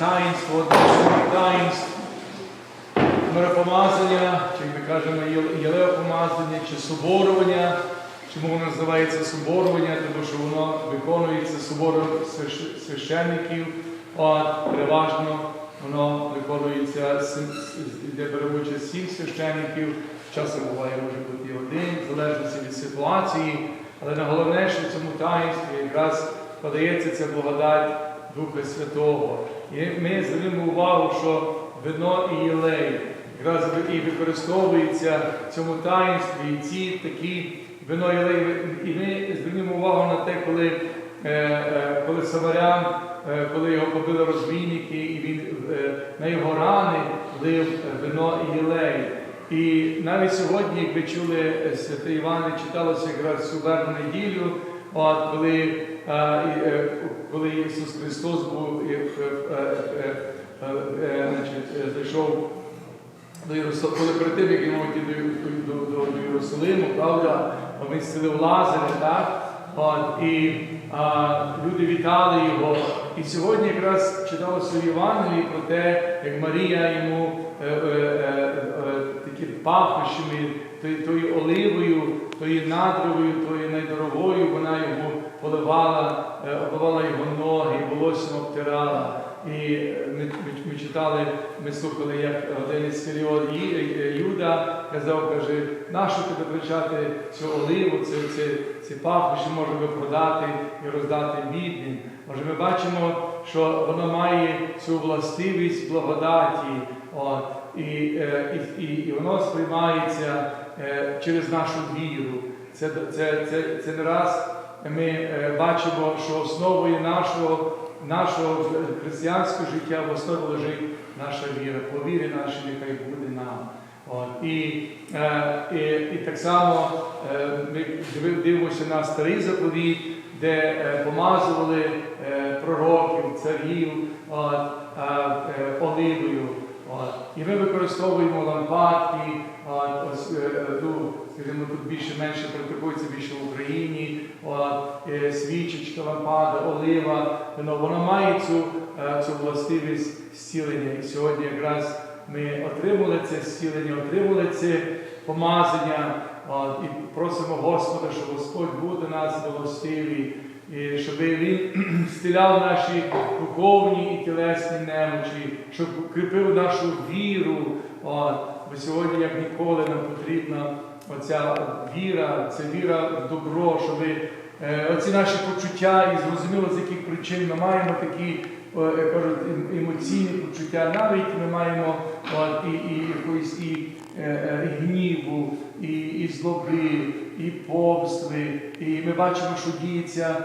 таїнство, таїнств миропомазання, чи ми кажемо, єл- єлеопомазання, чи соборування. Чому воно називається соборування? Тому що воно виконується собором священників, от переважно воно виконується, де бере участь сім священників, часом буває може бути один, в залежності від ситуації. Але найголовніше в цьому таїнстві якраз подається ця благодать Духа Святого. І ми звернемо увагу, що вино і єлей і використовується в цьому таїнстві, і ці такі вино і єлей. І ми звернемо увагу на те, коли, е, е, коли Самарян, е, коли його побили розбійники, і він на його рани лив вино і єлей. І навіть сьогодні, як ви чули, святий Іван читалося якраз цю вербну неділю, от, коли, коли Ісус Христос був е, е, е, е, е, е, е, зайшов до Єрусалиму, коли перед тим, як він йти до, Єрусалиму, правда, він зцілив Лазаря, так? І люди вітали його. І сьогодні якраз читалося в Євангелії про те, як Марія йому е, е, е, е, такі пахощами, тою, оливою, тою надровою, тою найдорогою, вона його поливала, е, обливала його ноги, волоссям обтирала. І ми, ми, ми читали, ми слухали, як один Іскаріот Ї- Юда казав, каже, нащо тебе кричати цю оливу, це, це, ці пахощі можемо продати і роздати бідним. Може, ми бачимо, що воно має цю властивість благодаті, от, і, е, і, і, і воно сприймається е, через нашу віру. Це, це, це, це не раз ми е, бачимо, що основою нашого нашого християнського життя в основі лежить наша віра. По вірі нашій нехай буде нам. От. І, е, і, і так само е, ми дивимося на старий заповіт, де помазували пророків, царів оливою. І ми використовуємо лампадки, от, ось, ну, скажімо, тут більше-менше практикується більше в Україні, е, свічечка, лампада, олива, воно має цю, е, цю властивість зцілення. І сьогодні якраз ми отримали це зцілення, отримали це помазання і просимо Господа, щоб Господь був до нас милостивий, і щоб Він зціляв наші духовні і тілесні немочі, щоб кріпив нашу віру. Бо сьогодні, як ніколи, нам потрібна оця віра, це віра в добро, щоб е, оці наші почуття, і зрозуміло, з яких причин ми маємо такі. е, як кажуть, ем- емоційні почуття, навіть ми маємо от, і, і якоїсь і, е, е, і гніву, і, і злоби, і помстви. І ми бачимо, що діється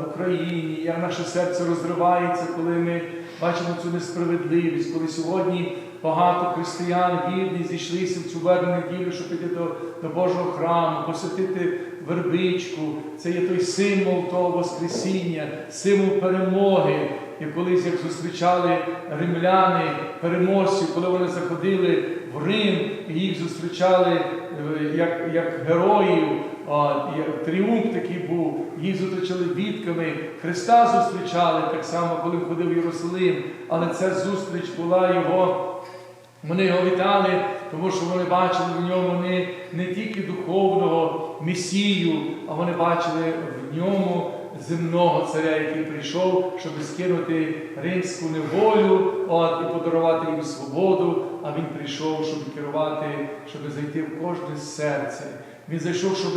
в Україні, як наше серце розривається, коли ми бачимо цю несправедливість, коли сьогодні багато християн вірні зійшлися в цю вербну неділю, щоб піти до, до Божого храму, посвятити вербичку. Це є той символ того Воскресіння, символ перемоги. І колись як зустрічали римляни, переможців, коли вони заходили в Рим, і їх зустрічали е, як, як героїв, тріумф такий був, їх зустрічали бідками, Христа зустрічали так само, коли входив в Єрусалим, але ця зустріч була його. Вони його вітали, тому що вони бачили в ньому не, не тільки духовного месію, а вони бачили в ньому земного царя, який прийшов, щоб скинути римську неволю от, і подарувати їм свободу. А він прийшов, щоб керувати, щоб зайти в кожне серце. Він зайшов, щоб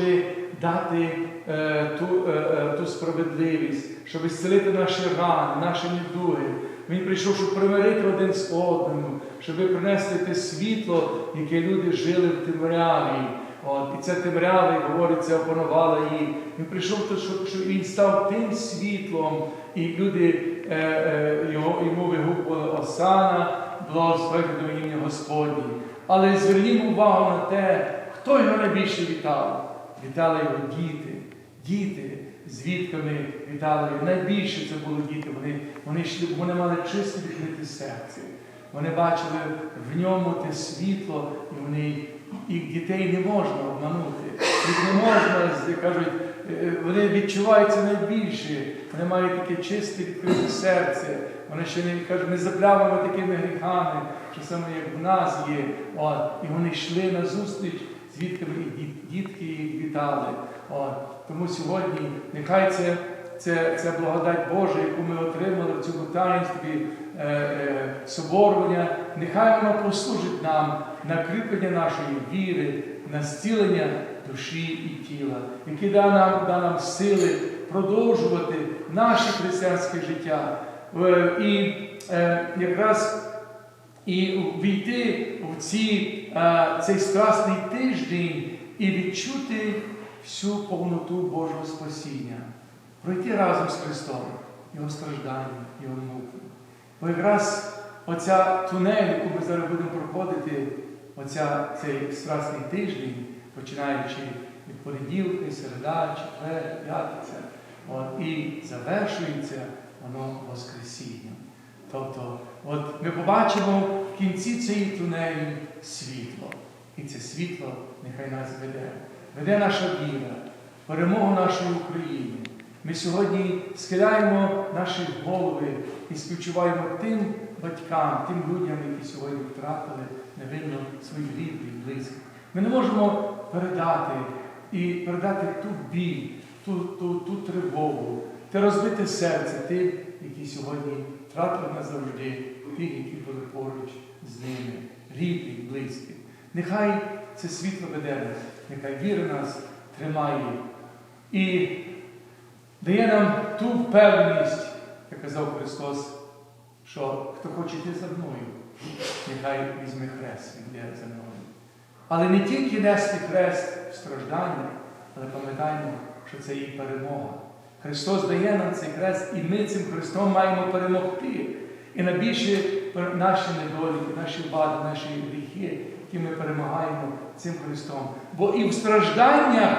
дати е, ту, е, е, ту справедливість, щоб зцілити наші рани, наші недуги. Він прийшов, щоб примирити один з одним, щоб принести те світло, яке люди жили в темряві. От, і ця темрява, як говориться, опанувала їх. Він прийшов, щоб, щоб він став тим світлом, і люди е, е, його, йому вигукували Осана, благословити до ім'я Господні. Але звернімо увагу на те, хто його найбільше вітав. Вітали його діти, діти з вітками вітали. Найбільше це були діти. Вони, вони, йшли, вони мали чисте відкрите серце. Вони бачили в ньому те світло, і вони їх дітей не можна обманути. Їх не можна, кажуть, е, вони відчуваються найбільше, вони мають таке чисте відкрите серце. Вони ще не кажуть, не заплямимо такими гріхами, що саме як в нас є. От, і вони йшли на зустріч, звідки дітки їх вітали. От, тому сьогодні нехай це, це, це благодать Божа, яку ми отримали в цьому таїнстві е, е, соборування, нехай воно послужить нам на кріплення нашої віри, на зцілення душі і тіла, яке да нам, да нам сили продовжувати наше християнське життя. Е, І е, якраз і війти в ці, е, цей страсний тиждень і відчути всю повноту Божого спасіння, пройти разом з Христом, Його страждання, Його муки. Бо якраз оця тунель, яку ми зараз будемо проходити, оця, цей страсний тиждень, починаючи від понеділка, середа, четвер, п'ятниця, і завершується воно Воскресінням. Тобто, от ми побачимо в кінці цієї тунелі світло. І це світло нехай нас веде. Веде наша віра, перемогу нашої України. Ми сьогодні схиляємо наші голови і співчуваємо тим батькам, тим людям, які сьогодні втратили невинно своїх рідних, близьких. Ми не можемо передати і передати ту біль, ту, ту, ту тривогу, те розбите серце тим, які сьогодні втратили назавжди, тих, які були поруч з ними, рідних, близьких. Нехай це світло веде нас, нехай віра нас тримає і дає нам ту впевненість, як казав Христос, що хто хоче йти за мною, нехай візьме хрест, він йде за мною. Але не тільки нести хрест в стражданнях, але пам'ятаємо, що це є перемога. Христос дає нам цей хрест, і ми цим Христом маємо перемогти. І найбільше наші недоліки, наші вади, наші гріхи, які ми перемагаємо цим Христом. Бо і в стражданнях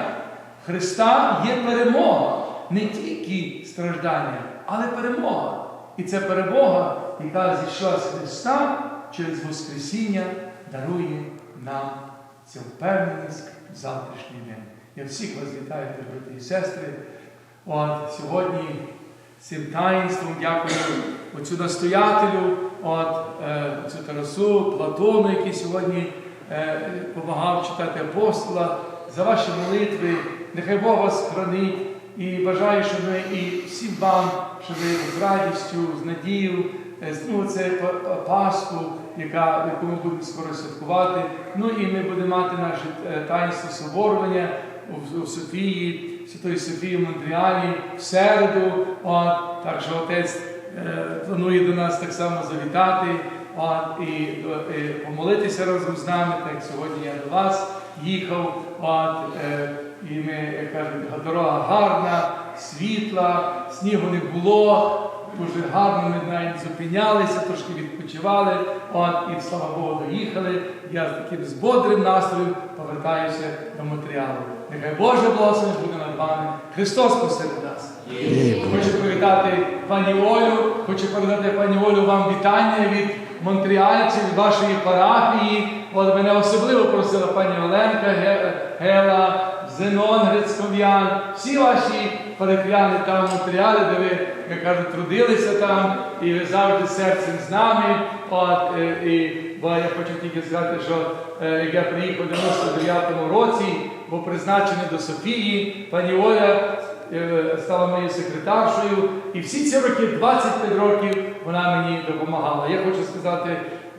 Христа є перемога. Не тільки страждання, але перемога. І ця перемога, яка зійшла з Христа через Воскресіння, дарує нам цю впевненість в завтрашній день. Я всіх вас вітаю, брати і сестри. От сьогодні цим таїнством дякую оцю настоятелю, от, е, оцю Тарасу, Платону, який сьогодні е, допомагав читати апостола, за ваші молитви. Нехай Бог вас хранить і бажаю, щоб ми і всім вам, щоб ви з радістю, з надією, е, ну, це Пасху, яка, яку ми будемо скоро святкувати. Ну і ми будемо мати наше е, таїнство соборування у Софії, Святої Софії в Монреалі в середу. От, так що отець е, планує до нас так само завітати от, і, і помолитися разом з нами, так як сьогодні я до вас їхав. От, е, і ми, кажуть, дорога гарна, світла, снігу не було. Дуже гарно ми навіть зупинялися, трошки відпочивали, от, і слава Богу, доїхали. Я з таким з бодрим настроєм повертаюся до матеріалу. Нехай Боже благословення буде над вами. Христос посеред нас. Хочу привітати пані Олю, хочу передати пані Олю вам вітання від монтріальців, від вашої парафії. От мене особливо просила пані Оленка, Гела, Зенон, Грицьков'ян, всі ваші парафіяни там в Монтріалі, де ви, як кажуть, трудилися там, і ви завжди серцем з нами. От, е, і, бо я хочу тільки сказати, що е, як я приїхав в 99-му році, був призначений до Софії, пані Оля е, стала моєю секретаршою, і всі ці роки, 25 років, вона мені допомагала. Я хочу сказати,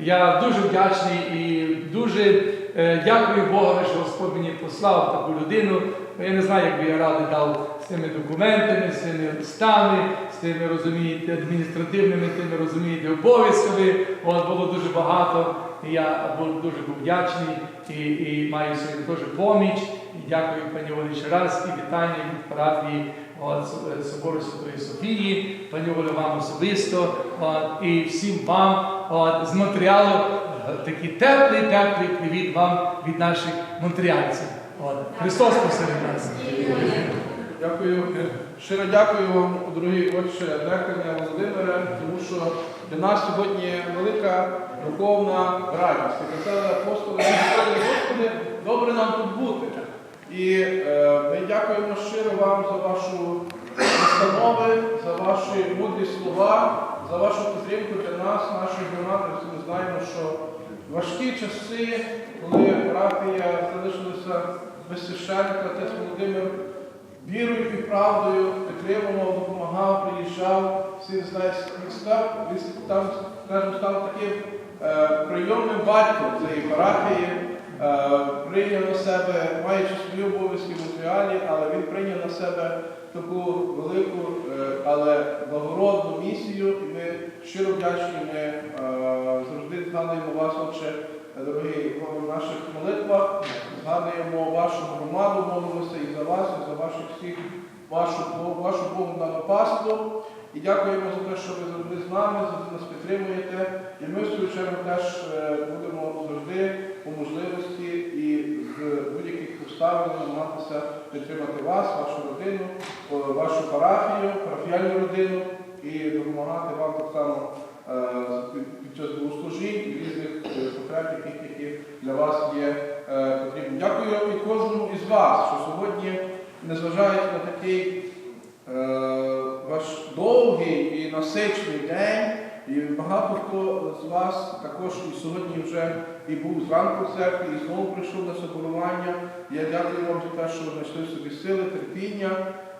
я дуже вдячний і дуже дякую Богу, що Господь мені послав таку людину. Я не знаю, як би я ради дав з тими документами, з цими листами, з тими розумієте, адміністративними, тими розумієте, обов'язками. От було дуже багато. І я був дуже був вдячний і, і маю сьогодні теж поміч. І дякую пані Олі ще раз і вітання від парафії от, Собору Святої Софії, пані Олі вам особисто і всім вам з Монтріалу е, такий теплий, теплий привіт вам від наших монтріальців. От. Христос посеред нас. Дякую. Щиро дякую вам, дорогі отче Деканя Володимире, тому що для нас сьогодні велика духовна радість. І казали апостоли, Господи, добре нам тут бути. І е, ми дякуємо щиро вам за вашу настанови, за ваші мудрі слова, за вашу підтримку для нас, наших громад. Ми знаємо, що важкі часи, коли парафія залишилася без священника, отець Володимир вірою і правдою підтримував, допомагав, приїжджав. Всі знають, став, там, скажімо, став таким е, прийомним батьком цієї парафії. Е, прийняв на себе, маючи свої обов'язки в матеріалі, але він прийняв на себе таку велику, е, але благородну місію. І ми щиро вдячні. Ми е, завжди згадуємо вас, отче, дорогі в наших молитвах. Згадуємо вашу громаду, молимося і за вас, і за ваших всіх, вашу, вашу Богу на пасту. І дякуємо за те, що ви завжди з нами, завжди нас підтримуєте. І ми, в свою чергу, теж е, будемо завжди по можливості і з будь-яких обставин намагатися підтримати вас, вашу родину, вашу парафію, парафіальну родину і допомагати вам так само е, під- час богослужінь і різних е, потреб, які для вас є е, потрібні. Дякую і кожному із вас, що сьогодні, незважаючи на такий е, ваш довгий і насичений день, і багато хто з вас також і сьогодні вже і був зранку в церкві, і знову прийшов на соборування. Я дякую вам за те, що ви знайшли собі сили, терпіння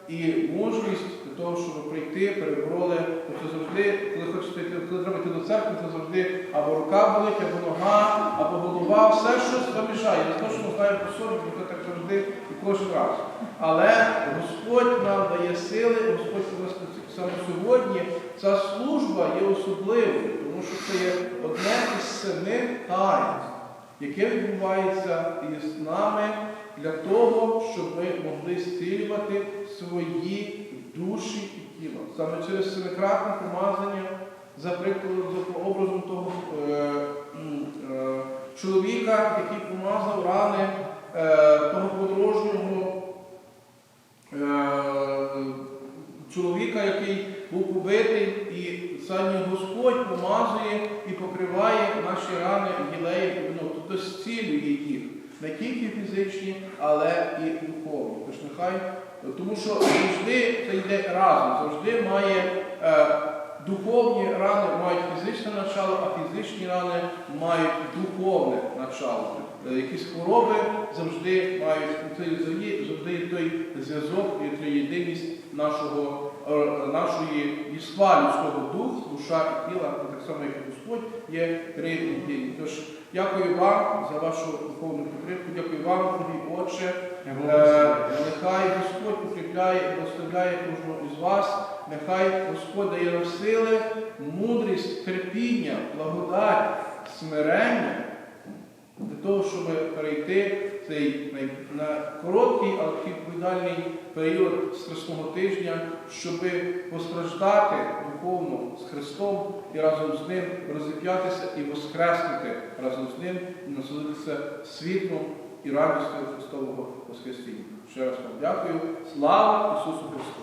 і мужність для того, щоб прийти, перебороли. Тому що завжди, коли хочете коли треба йти до церкви, то завжди або рука болить, або нога, або голова, все щось вам мішає. Я точно знаю по собі, бо це так завжди і кожен раз. Але Господь нам дає сили, Господь нас саме сьогодні. Ця служба є особливою, тому що це є одне із семи таїнств, яке відбувається із нами для того, щоб ми могли зцілювати свої душі і тіло. Саме через семикратне помазання, за прикладом, за образом того е, е, чоловіка, який помазав рани е, того подорожнього чоловіка, який був побитий, і самі Господь помазує і покриває наші рани гілеєм, ну, тобто зцілює їх. Не тільки фізичні, але і духовні. Тож нехай, тому що завжди це йде разом, завжди має е, духовні рани мають фізичне начало, а фізичні рани мають духовне начало. Е, Якісь хвороби завжди мають завжди той зв'язок і той єдиність нашого, е, нашої єства людського дух, душа і тіла, так само як і Господь є три єдині. Тож дякую вам за вашу духовну підтримку, дякую вам, дорогі Отче. Е, Нехай Господь укріпляє і благословляє кожного із вас. Нехай Господь дає нам сили, мудрість, терпіння, благодать, смирення для того, щоб перейти цей на короткий, але відповідальний період страсного тижня, щоб постраждати духовно з Христом і разом з ним розіп'ятися і воскреснути разом з ним і насолитися світлом і радістю Христового Воскресіння. Ще раз вам дякую. Слава Ісусу Христу!